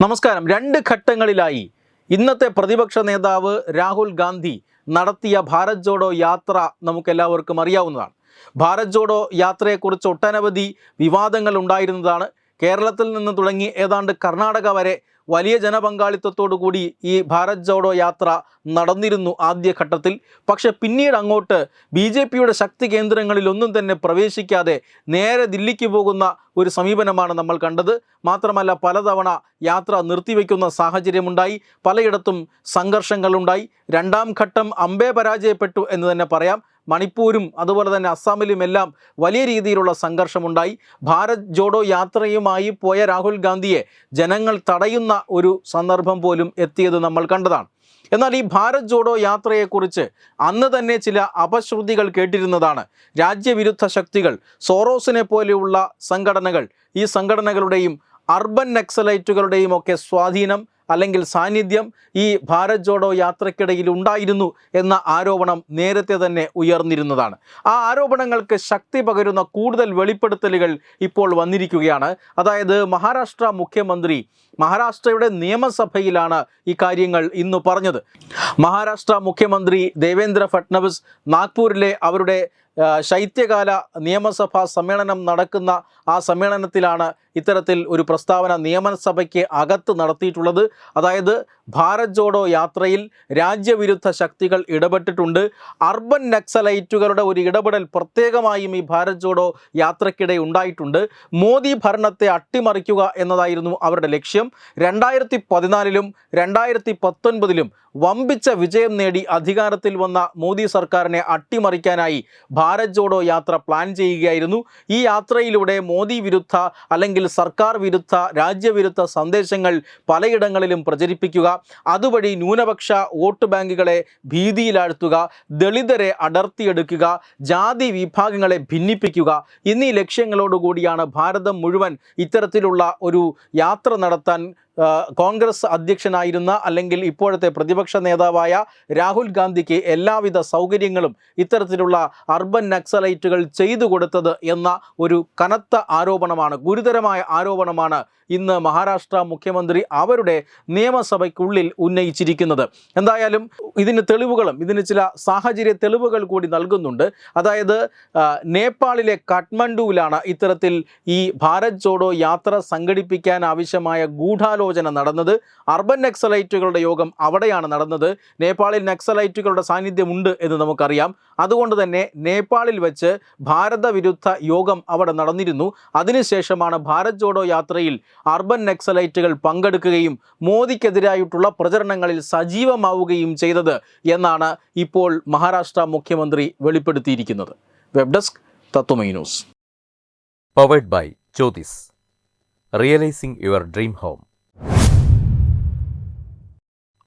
നമസ്കാരം. രണ്ട് ഘട്ടങ്ങളിലായി ഇന്നത്തെ പ്രതിപക്ഷ നേതാവ് രാഹുൽ ഗാന്ധി നടത്തിയ ഭാരത് ജോഡോ യാത്ര നമുക്കെല്ലാവർക്കും അറിയാവുന്നതാണ്. ഭാരത് ജോഡോ യാത്രയെക്കുറിച്ച് ഒട്ടനവധി വിവാദങ്ങൾ ഉണ്ടായിരുന്നതാണ്. കേരളത്തിൽ നിന്ന് തുടങ്ങി ഏതാണ്ട് കർണാടക വരെ വലിയ ജനപങ്കാളിത്തത്തോടു കൂടി ഈ ഭാരത് ജോഡോ യാത്ര നടന്നിരുന്നു ആദ്യഘട്ടത്തിൽ പക്ഷേ പിന്നീട് അങ്ങോട്ട് ബി ജെ പിയുടെ ശക്തി കേന്ദ്രങ്ങളിൽ ഒന്നും തന്നെ പ്രവേശിക്കാതെ നേരെ ദില്ലിക്ക് പോകുന്ന ഒരു സമീപനമാണ് നമ്മൾ കണ്ടത്. മാത്രമല്ല പലതവണ യാത്ര നിർത്തിവെക്കുന്ന സാഹചര്യമുണ്ടായി. പലയിടത്തും സംഘർഷങ്ങളുണ്ടായി. രണ്ടാം ഘട്ടം അമ്പേ പരാജയപ്പെട്ടു എന്ന് തന്നെ പറയാം. മണിപ്പൂരും അതുപോലെ തന്നെ അസ്സാമിലുമെല്ലാം വലിയ രീതിയിലുള്ള സംഘർഷമുണ്ടായി. ഭാരത് ജോഡോ യാത്രയുമായി പോയ രാഹുൽ ഗാന്ധിയെ ജനങ്ങൾ തടയുന്ന ഒരു സന്ദർഭം പോലും എത്തിയത് നമ്മൾ കണ്ടതാണ്. എന്നാൽ ഈ ഭാരത് ജോഡോ യാത്രയെക്കുറിച്ച് അന്ന് തന്നെ ചില അപശ്രുതികൾ കേട്ടിരുന്നതാണ്. രാജ്യവിരുദ്ധ ശക്തികൾ സോറോസിനെ പോലെയുള്ള സംഘടനകൾ ഈ സംഘടനകളുടെയും അർബൻ നക്സലൈറ്റുകളുടെയും ഒക്കെ സ്വാധീനം അല്ലെങ്കിൽ സാന്നിധ്യം ഈ ഭാരത് ജോഡോ യാത്രക്കിടയിൽ ഉണ്ടായിരുന്നു എന്ന ആരോപണം നേരത്തെ തന്നെ ഉയർന്നിരുന്നതാണ്. ആ ആരോപണങ്ങൾക്ക് ശക്തി പകരുന്ന കൂടുതൽ വെളിപ്പെടുത്തലുകൾ ഇപ്പോൾ വന്നിരിക്കുകയാണ്. അതായത് മഹാരാഷ്ട്ര മുഖ്യമന്ത്രി മഹാരാഷ്ട്രയുടെ നിയമസഭയിലാണ് ഈ കാര്യങ്ങൾ ഇന്ന് പറഞ്ഞത്. മഹാരാഷ്ട്ര മുഖ്യമന്ത്രി ദേവേന്ദ്ര ഫട്നവിസ് നാഗ്പൂരിലെ അവരുടെ ശൈത്യകാല നിയമസഭാ സമ്മേളനം നടക്കുന്ന ആ സമ്മേളനത്തിലാണ് ഇത്തരത്തിൽ ഒരു പ്രസ്താവന നിയമസഭയ്ക്ക് അകത്ത് നടത്തിയിട്ടുള്ളത്. അതായത് ഭാരത് ജോഡോ യാത്രയിൽ രാജ്യവിരുദ്ധ ശക്തികൾ ഇടപെട്ടിട്ടുണ്ട്. അർബൻ നക്സലൈറ്റുകളുടെ ഒരു ഇടപെടൽ പ്രത്യേകമായും ഈ ഭാരത് ജോഡോ യാത്രക്കിടെ ഉണ്ടായിട്ടുണ്ട്. മോദി ഭരണത്തെ അട്ടിമറിക്കുക എന്നതായിരുന്നു അവരുടെ ലക്ഷ്യം. രണ്ടായിരത്തി പതിനാലിലും രണ്ടായിരത്തി പത്തൊൻപതിലും വമ്പിച്ച വിജയം നേടി അധികാരത്തിൽ വന്ന മോദി സർക്കാരിനെ അട്ടിമറിക്കാനായി ജോഡോ യാത്ര പ്ലാൻ ചെയ്യുകയായിരുന്നു. ഈ യാത്രയിലൂടെ മോദി വിരുദ്ധ അല്ലെങ്കിൽ സർക്കാർ വിരുദ്ധ രാജ്യവിരുദ്ധ സന്ദേശങ്ങൾ പലയിടങ്ങളിലും പ്രചരിപ്പിക്കുക അതുവഴി ന്യൂനപക്ഷ വോട്ട് ബാങ്കുകളെ ഭീതിയിലാഴ്ത്തുക ദളിതരെ അടർത്തിയെടുക്കുക ജാതി വിഭാഗങ്ങളെ ഭിന്നിപ്പിക്കുക എന്നീ ലക്ഷ്യങ്ങളോടുകൂടിയാണ് ഭാരതം മുഴുവൻ ഇത്തരത്തിലുള്ള ഒരു യാത്ര നടത്താൻ കോൺഗ്രസ് അധ്യക്ഷനായിരുന്ന അല്ലെങ്കിൽ ഇപ്പോഴത്തെ പ്രതിപക്ഷ നേതാവായ രാഹുൽ ഗാന്ധിക്ക് എല്ലാവിധ സൗകര്യങ്ങളും ഇത്തരത്തിലുള്ള അർബൻ നക്സലൈറ്റുകൾ ചെയ്തു കൊടുത്തത് എന്ന ഒരു കനത്ത ആരോപണമാണ് ഗുരുതരമായ ആരോപണമാണ് ഇന്ന് മഹാരാഷ്ട്ര മുഖ്യമന്ത്രി അവരുടെ നിയമസഭയ്ക്കുള്ളിൽ ഉന്നയിച്ചിരിക്കുന്നത്. എന്തായാലും ഇതിന് തെളിവുകളും ഇതിന് ചില സാഹചര്യ തെളിവുകൾ കൂടി നൽകുന്നുണ്ട്. അതായത് നേപ്പാളിലെ കാഠ്മണ്ഡുവിലാണ് ഇത്തരത്തിൽ ഈ ഭാരത് ജോഡോ യാത്ര സംഘടിപ്പിക്കാൻ ആവശ്യമായ ഗൂഢാലോചന നടന്നത്. അർബൻ നക്സലൈറ്റുകളുടെ യോഗം അവിടെയാണ് നടന്നത്. നേപ്പാളിൽ നക്സലൈറ്റുകളുടെ സാന്നിധ്യമുണ്ട് എന്ന് നമുക്കറിയാം. അതുകൊണ്ട് തന്നെ നേപ്പാളിൽ വെച്ച് ഭാരത വിരുദ്ധ യോഗം അവിടെ നടന്നിരുന്നു. അതിനുശേഷമാണ് ഭാരത് ജോഡോ യാത്രയിൽ അർബൻ നക്സലൈറ്റുകൾ പങ്കെടുക്കുകയും മോദിക്കെതിരായിട്ടുള്ള പ്രചരണങ്ങളിൽ സജീവമാവുകയും ചെയ്തത് എന്നാണ് ഇപ്പോൾ മഹാരാഷ്ട്ര മുഖ്യമന്ത്രി വെളിപ്പെടുത്തിയിരിക്കുന്നത്. Web desk Tatwamayi news. Powered by Jyothis realising your dream home